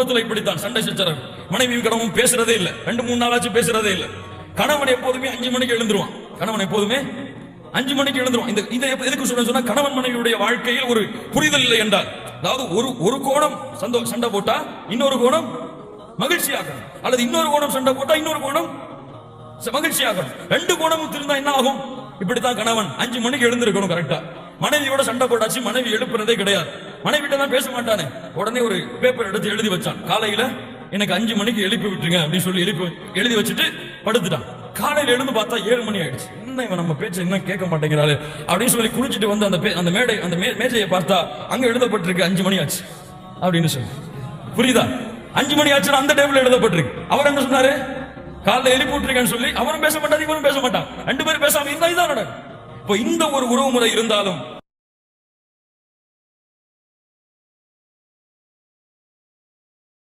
குடும்பத்தில் இப்படித்தான். சண்டை சச்சரவு. மனைவியும் கணவன் பேசுறதே இல்லை. ரெண்டு மூணு நாளாச்சும் பேசுறதே இல்ல. கணவன் எப்போதுமே அஞ்சு மணிக்கு எழுந்துருவான். கணவன் எப்போதுமே அஞ்சு மணிக்கு எழுந்துருவான். இந்த இதை எதுக்கு சொன்னா கணவன் மனைவியுடைய வாழ்க்கையில் ஒரு புரிதல் இல்லை என்றால். அதாவது ஒரு ஒரு கோணம் சந்தோ சண்டை போட்டா இன்னொரு கோணம் மகிழ்ச்சியாகணும். அல்லது இன்னொரு கோணம் சண்டை போட்டா இன்னொரு கோணம் ச- மகிழ்ச்சியாகணும். ரெண்டு கோணமும் திருந்தா என்ன ஆகும்? இப்படித்தான் கணவன் அஞ்சு மணிக்கு எழுந்திருக்கணும் கரெக்டா மனைவியோட சண்டை போட்டாச்சு மனைவி எழுப்புறதே கிடையாது. மனைவிட்டதான் தான் பேச மாட்டானே. உடனே ஒரு பேப்பர் எடுத்து எழுதி வச்சான். காலையில எனக்கு அஞ்சு மணிக்கு எழுப்பி விட்டுருங்க அப்படின்னு சொல்லி எழுப்பி எழுதி வச்சுட்டு படுத்துட்டான். காலையில எழுந்து பார்த்தா ஏழு மணி ஆயிடுச்சு. என்ன இவன் நம்ம பேச்சு இன்னும் கேட்க மாட்டேங்கிறாரு அப்படின்னு சொல்லி குளிச்சுட்டு வந்து அந்த அந்த மேடை அந்த மே- மேஜையை பார்த்தா அங்க எழுதப்பட்டிருக்கு அஞ்சு மணி ஆச்சு அப்படின்னு சொல்லி. புரியுதா? அஞ்சு மணி ஆச்சுன்னா அந்த டேபிள் எழுதப்பட்டிருக்கு. அவர் என்ன சொன்னாரு? காலைல எழுப்பி விட்டுருக்கேன்னு சொல்லி அவரும் பேச மாட்டாரு இவரும் பேச மாட்டான். ரெண்டு பேரும் பேசாம இருந்தா இதான் நடக்கும். இப்போ இந்த ஒரு உறவு முறை இருந்தாலும்